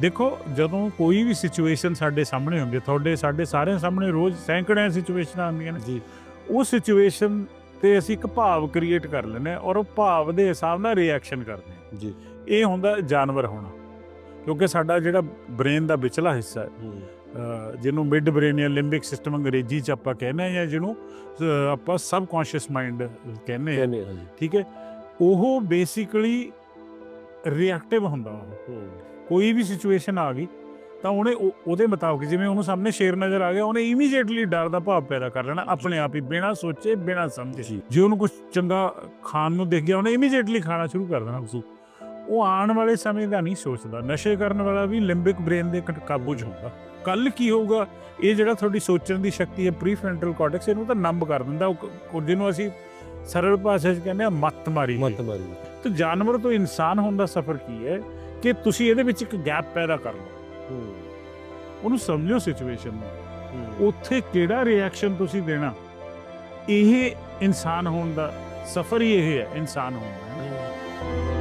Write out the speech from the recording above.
ਦੇਖੋ ਜਦੋਂ ਕੋਈ ਵੀ ਸਿਚੁਏਸ਼ਨ ਸਾਡੇ ਸਾਹਮਣੇ ਹੁੰਦੀ ਹੈ ਤੁਹਾਡੇ ਸਾਡੇ ਸਾਰਿਆਂ ਸਾਹਮਣੇ ਰੋਜ਼ ਸੈਂਕੜਿਆਂ ਸਿਚੁਏਸ਼ਨਾਂ ਆਉਂਦੀਆਂ ਨੇ। ਜੀ। ਉਹ ਸਿਚੁਏਸ਼ਨ ਤੇ ਅਸੀਂ ਇੱਕ ਭਾਵ ਕ੍ਰੀਏਟ ਕਰ ਲੈਂਦੇ ਹਾਂ ਔਰ ਉਹ ਭਾਵ ਦੇ ਹਿਸਾਬ ਨਾਲ ਰਿਐਕਸ਼ਨ ਕਰਦੇ ਹਾਂ। ਜੀ। ਇਹ ਹੁੰਦਾ ਜਾਨਵਰ ਹੋਣਾ। ਕਿਉਂਕਿ ਸਾਡਾ ਜਿਹੜਾ ਬ੍ਰੇਨ ਦਾ ਵਿਚਲਾ ਹਿੱਸਾ ਹੈ ਹੂੰ। ਅਹ ਜਿਹਨੂੰ ਮਿਡ ਬ੍ਰੇਨ ਜਾਂ ਲਿੰਬਿਕ ਸਿਸਟਮ ਅੰਗਰੇਜ਼ੀ ਚ ਆਪਾਂ ਕਹਿੰਦੇ ਆ ਜਾਂ ਜਿਹਨੂੰ ਅਹ ਆਪਾਂ ਸਬਕੌਂਸ਼ੀਅਸ ਮਾਈਂਡ ਕਹਿੰਦੇ ਹਾਂਜੀ। ਠੀਕ ਹੈ? ਉਹ ਬੇਸਿਕਲੀ ਰਿਐਕਟਿਵ ਹੁੰਦਾ ਉਹ। ਕੋਈ ਵੀ ਸਿਚੁਏਸ਼ਨ ਆ ਗਈ ਤਾਂ ਉਹਨੇ ਉਹ- ਉਹਦੇ ਮੁਤਾਬਕ ਜਿਵੇਂ ਉਹਨੂੰ ਸਾਹਮਣੇ ਸ਼ੇਰ ਨਜ਼ਰ ਆ ਗਿਆ ਉਹਨੇ ਇਮੀਡੀਏਟਲੀ ਡਰ ਦਾ ਭਾਵ ਪੈਦਾ ਕਰ ਲੈਣਾ ਆਪਣੇ ਆਪ ਹੀ ਬਿਨਾਂ ਸੋਚੇ ਬਿਨਾਂ ਸਮਝੇ। ਜੀ। ਉਹਨੂੰ ਕੁਝ ਚੰਗਾ ਖਾਣ ਨੂੰ ਦਿਖ ਗਿਆ ਉਹਨੇ ਇਮੀਡੀਏਟਲੀ ਖਾਣਾ ਸ਼ੁਰੂ ਕਰ ਦੇਣਾ ਉਸ ਉਹ ਆਉਣ ਵਾਲੇ ਸਮੇਂ ਦਾ ਨਹੀਂ ਸੋਚਦਾ। ਨਸ਼ੇ ਕਰਨ ਵਾਲਾ ਵੀ ਲਿੰਬਿਕ ਬ੍ਰੇਨ ਦੇ ਕਾਬੂ 'ਚ ਹੁੰਦਾ। ਕੱਲ ਕੀ ਹੋਊਗਾ? ਇਹ ਜਿਹੜਾ ਤੁਹਾਡੀ ਸੋਚਣ ਦੀ ਸ਼ਕਤੀ ਹੈ ਪ੍ਰੀਫਰੰਟਲ ਕਾਰਟੈਕਸ ਇਹਨੂੰ ਤਾਂ ਨੰਬ ਕਰ ਦਿੰਦਾ। ਉਹ ਜਿਹਨੂੰ ਅਸੀਂ ਸਰਲ ਭਾਸ਼ਾ 'ਚ ਕਹਿੰਦੇ ਆ ਮੱਤ ਮਾਰੀ। ਮਤ ਮਾਰੀ ਤੇ ਜਾਨਵਰ ਤੋਂ ਇਨਸਾਨ ਹੋਣ ਦਾ ਸਫ਼ਰ ਕੀ ਹੈ? ਕਿ ਤੁਸੀਂ ਇਹਦੇ ਵਿੱਚ ਇੱਕ ਗੈਪ ਪੈਦਾ ਕਰ ਲਓ। ਉਹਨੂੰ ਸਮਝੋ ਸਿਚੁਏਸ਼ਨ ਨੂੰ। ਉੱਥੇ ਕਿਹੜਾ ਰਿਐਕਸ਼ਨ ਤੁਸੀਂ ਦੇਣਾ? ਇਹ ਇਨਸਾਨ ਹੋਣ ਦਾ ਸਫ਼ਰ ਹੀ ਇਹ ਹੈ ਇਨਸਾਨ ਹੋਣ ਦਾ।